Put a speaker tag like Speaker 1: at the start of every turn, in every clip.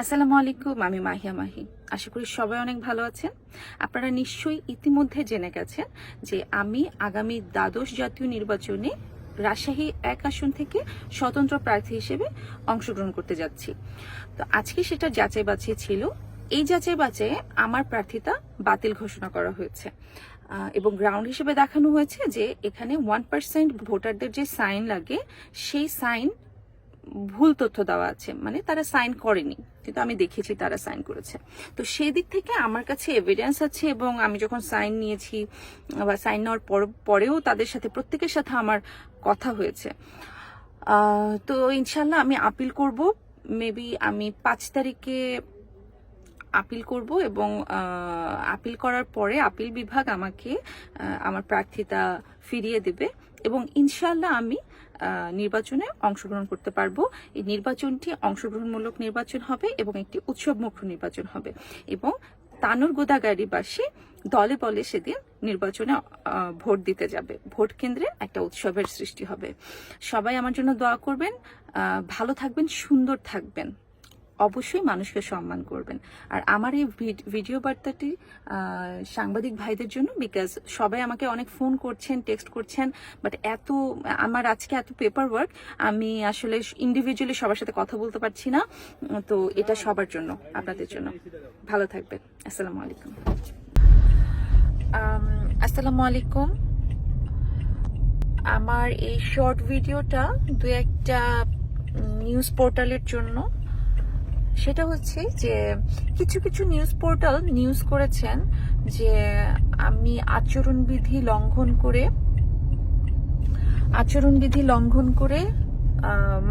Speaker 1: আসসালামু আলাইকুম, আমি মাহিয়া মাহি। আশা করি সবাই অনেক ভালো আছেন। আপনারা নিশ্চয়ই ইতিমধ্যে জেনে গেছেন যে আমি আগামী দ্বাদশ জাতীয় নির্বাচনে রাজশাহী এক আসন থেকে স্বতন্ত্র প্রার্থী হিসেবে অংশগ্রহণ করতে যাচ্ছি। তো আজকে সেটা যাচাই বাছাই ছিল। এই যাচাই বাছাইয়ে আমার প্রার্থিতা বাতিল ঘোষণা করা হয়েছে। এবং গ্রাউন্ড হিসেবে দেখানো হয়েছে যে এখানে ওয়ান পার্সেন্ট ভোটারদের যে সাইন লাগে, সেই সাইন ভুল তথ্য দেওয়া আছে মানে তারা সাইন করেনি, কিন্তু আমি দেখেছি তারা সাইন করেছে। তো সেই দিক থেকে আমার কাছে এভিডেন্স আছে এবং আমি যখন সাইন নিয়েছি বা সাইন নেওয়ার পর- পরেও তাদের সাথে, প্রত্যেকের সাথে আমার কথা হয়েছে। তো ইনশাল্লাহ আমি আপিল করব। মেবি আমি পাঁচ তারিখে আপিল করব এবং আপিল করার পরে আপিল বিভাগ আমাকে আমার প্রার্থিতা ফিরিয়ে দেবে। এবং ইনশাল্লাহ আমি নির্বাচনে অংশগ্রহণ করতে পারব। এই নির্বাচনটি অংশগ্রহণমূলক নির্বাচন হবে এবং একটি উৎসবমুখ নির্বাচন হবে। এবং তানুর গোদাগাড়িবাসী দলে বলে সেদিন নির্বাচনে ভোট দিতে যাবে। ভোট কেন্দ্রে একটা উৎসবের সৃষ্টি হবে। সবাই আমার জন্য দোয়া করবেন। ভালো থাকবেন, সুন্দর থাকবেন। অবশ্যই মানুষকে সম্মান করবেন। আর আমার এই ভিড- ভিডিও বার্তাটি সাংবাদিক ভাইদের জন্য বিকজ সবাই আমাকে অনেক ফোন করছেন টেক্সট করছেন বাট এত, আমার আজকে এত পেপার ওয়ার্ক আমি আসলে ইন্ডিভিজুয়ালি সবার সাথে কথা বলতে পারছি না। তো এটা সবার জন্য, আপনাদের জন্য। ভালো থাকবেন। আসসালামু আলাইকুম। আসসালামু আলাইকুম। আমার এই শর্ট ভিডিওটা দু একটা নিউজ পোর্টালের জন্য সেটা হচ্ছে যে কিছু কিছু নিউজ পোর্টাল নিউজ করেছেন যে আমি আচরণবিধি লঙ্ঘন করে, আচরণবিধি লঙ্ঘন করে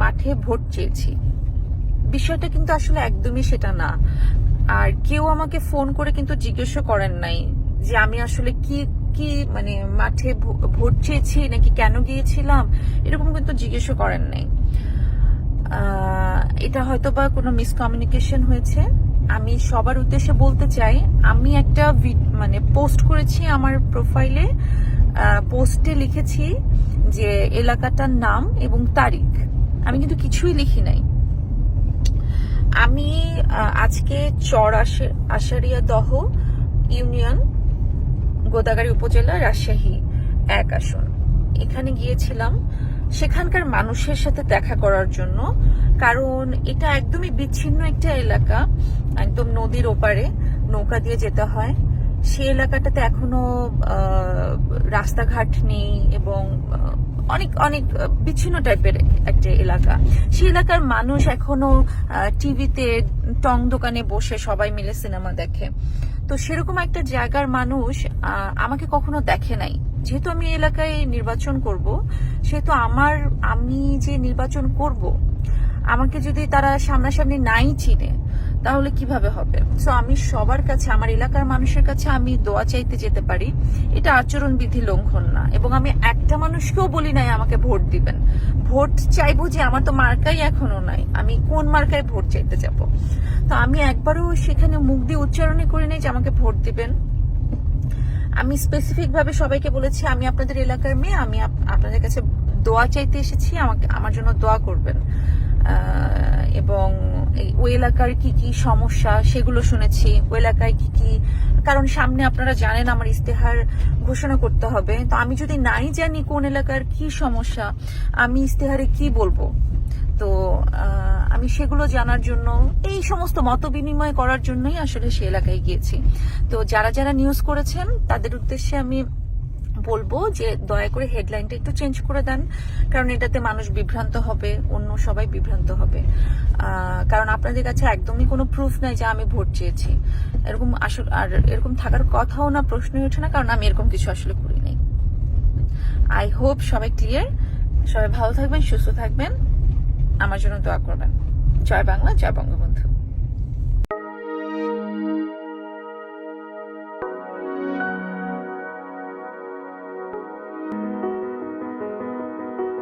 Speaker 1: মাঠে ভোট চেয়েছি। বিষয়টা কিন্তু আসলে একদমই সেটা না। আর কেউ আমাকে ফোন করে কিন্তু জিজ্ঞেসও করেন নাই যে আমি আসলে কি কি মানে মাঠে ভোট চেয়েছি, নাকি কেন গিয়েছিলাম, এরকম কিন্তু জিজ্ঞেসও করেন নাই। এটা হয়তো বা কোনো মিসকমিউনিকেশন হয়েছে। আমি সবার উদ্দেশ্যে বলতে চাই, আমি একটা মানে পোস্ট করেছি আমার প্রোফাইলে পোস্টে লিখেছি যে এলাকাটার নাম এবং তারিখ। আমি কিন্তু কিছুই লিখি নাই। আমি আজকে চর আশে- আশারিয়া দহ, ইউনিয়ন, গোদাগাড়ি উপজেলা রাজশাহী এক আসন। এখানে গিয়েছিলাম। সেখানকার মানুষের সাথে দেখা করার জন্য, কারণ এটা একদমই বিচ্ছিন্ন একটা এলাকা, একদম নদীর ওপারে নৌকা দিয়ে যেতে হয়। সেই এলাকাটাতে এখনও রাস্তাঘাট নেই এবং অনেক অনেক বিচ্ছিন্ন টাইপের একটা এলাকা। সেই এলাকার মানুষ এখনও টিভিতে টং দোকানে বসে সবাই মিলে সিনেমা দেখে। তো সেরকম একটা জায়গার মানুষ আমাকে কখনো দেখে নাই। যেহেতু আমি এলাকায় নির্বাচন করব সেহেতু আমার, আমি যে নির্বাচন করব, আমাকে যদি তারা সামনাসামনি নাই চিনে, তাহলে কীভাবে হবে? সো আমি সবার কাছে, আমার এলাকার মানুষের কাছে আমি দোয়া চাইতে যেতে পারি। এটা আচরণ বিধি লঙ্ঘন না। এবং আমি একটা মানুষকেও বলি নাই আমাকে ভোট দিবেন। ভোট চাইব যে আমার তো মার্কাই এখনও নাই। আমি কোন মার্কায় ভোট চাইতে যাব? তো আমি একবারও সেখানে মুখ দিয়ে উচ্চারণই করি নাই যে আমাকে ভোট দিবেন। আমি স্পেসিফিক ভাবে সবাইকে বলেছি, আমি আপনাদের এলাকার মেয়ে, আমি আপ- আপনাদের কাছে দোয়া চাইতে এসেছি, আমাকে আমার জন্য দোয়া করবেন। এবং ওই এলাকার কি কি সমস্যা সেগুলো শুনেছি। ওই এলাকায় কি কি কারণ সামনে আপনারা জানেন আমার ইস্তেহার ঘোষণা করতে হবে। তো আমি যদি নাই জানি কোন এলাকার কি সমস্যা, আমি ইস্তেহারে কি বলব? তো আমি সেগুলো জানার জন্য, এই সমস্ত মত বিনিময় করার জন্যই আসলে সে এলাকায় গিয়েছি। তো যারা যারা নিউজ করেছেন, তাদের উদ্দেশ্যে আমি বলব যে দয়া করে হেডলাইনটা একটু চেঞ্জ করে দেন, কারণ এটাতে মানুষ বিভ্রান্ত হবে, অন্য সবাই বিভ্রান্ত হবে। কারণ আপনাদের কাছে একদমই কোনো প্রুফ নাই যে আমি ভোট চেয়েছি। এরকম আসলে, আর এরকম থাকার কথাও না, প্রশ্নই ওঠে না, কারণ আমি এরকম কিছু আসলে করি নাই। আই হোপ সবাই ক্লিয়ার সবাই ভালো থাকবেন, সুস্থ থাকবেন। আমার জন্য দোয়া করবেন। জয় বাংলা জয় বঙ্গবন্ধু।